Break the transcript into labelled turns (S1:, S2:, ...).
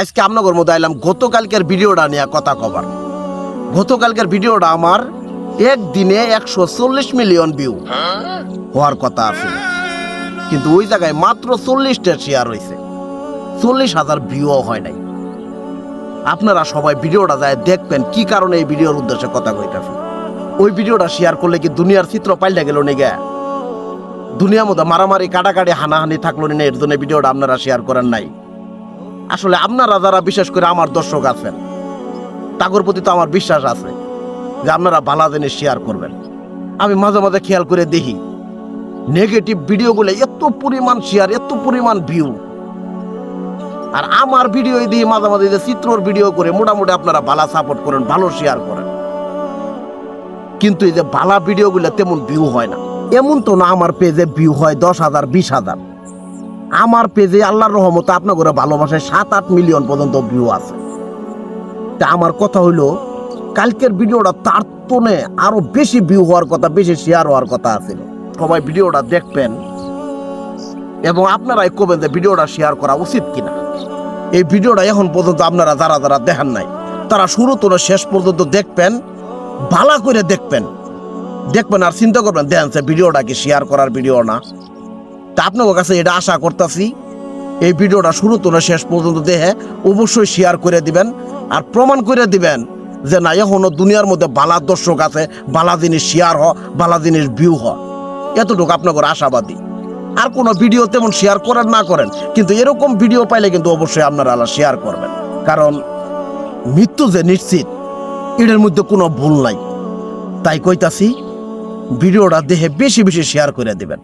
S1: আজকে আপনাদের মধ্যে আইলাম, গতকালকের ভিডিওটা নিয়ে কথা কবার। গতকালকের ভিডিওটা আমার একদিনে একশো চল্লিশ মিলিয়ন ভিউ হওয়ার কথা আছে। কিন্তু ওই জায়গায় মাত্র চল্লিশটা শেয়ার হয়েছে চল্লিশ হাজার ভিউও হয় নাই। আপনারা সবাই ভিডিওটা যায় দেখবেন কি কারণে এই ভিডিওর উদ্দেশ্যে কথা কইতাছি। ওই ভিডিওটা শেয়ার করলে কি দুনিয়ার চিত্র পাল্টে গেল নিগে দুনিয়ার মধ্যে মারামারি, কাটাকাটি, হানাহানি থাকল না এর জন্য ভিডিওটা আপনারা শেয়ার করেন নাই। আসলে আপনারা যারা বিশেষ করে আমার দর্শক আছেন, তাগর প্রতি তো আমার বিশ্বাস আছে যে আপনারা ভালো জিনিস শেয়ার করবেন। আমি মাঝে মাঝে খেয়াল করে দেখি নেগেটিভ ভিডিওগুলো এত পরিমাণ শেয়ার এত পরিমাণ ভিউ আর আমার ভিডিও দিয়ে মাঝে মাঝে যে চিত্রর ভিডিও করে মোটামুটি আপনারা ভালো সাপোর্ট করেন, ভালো শেয়ার করেন। কিন্তু এই যে ভালো ভিডিওগুলো তেমন ভিউ হয় না। এমন তো না আমার পেজে ভিউ হয় দশ হাজার, বিশ হাজার। আমার পেজে আল্লাহর রহমতে আপনার করে ভালোবাসায় সাত আট মিলিয়ন পর্যন্ত ভিউ আছে। তা আমার কথা হইল, কালকের ভিডিওটা তার তোনে আরও বেশি ভিউ হওয়ার কথা, বেশি শেয়ার হওয়ার কথা আছে। সবাই ভিডিওটা দেখবেন এবং আপনারাই কবেন যে ভিডিওটা শেয়ার করা উচিত কিনা। এই ভিডিওটা এখন পর্যন্ত আপনারা যারা যারা দেখেন নাই, তারা শুরু তোরা শেষ পর্যন্ত দেখবেন, ভালো করে দেখবেন। দেখবেন আর চিন্তা করবেন, দেখেন সে ভিডিওটা কি শেয়ার করার ভিডিও না। তা আপনার কাছে এটা আশা করতেছি, এই ভিডিওটা শুরু তো না, শেষ পর্যন্ত দেখে অবশ্যই শেয়ার করে দিবেন আর প্রমাণ করে দিবেন যে না, এখনও দুনিয়ার মধ্যে বালা দর্শক আছে, বালা জিনিস শেয়ার হ বালা জিনিস ভিউ হ এতটুকু আপনার আশাবাদী। আর কোনো ভিডিও তেমন শেয়ার করেন, না করেন, কিন্তু এরকম ভিডিও পাইলে কিন্তু অবশ্যই আপনারা আলা শেয়ার করবেন। কারণ মৃত্যু যে নিশ্চিত, এটার মধ্যে কোনো ভুল নাই। তাই কইতাছি ভিডিওটা দেখে বেশি বেশি শেয়ার করে দিবেন।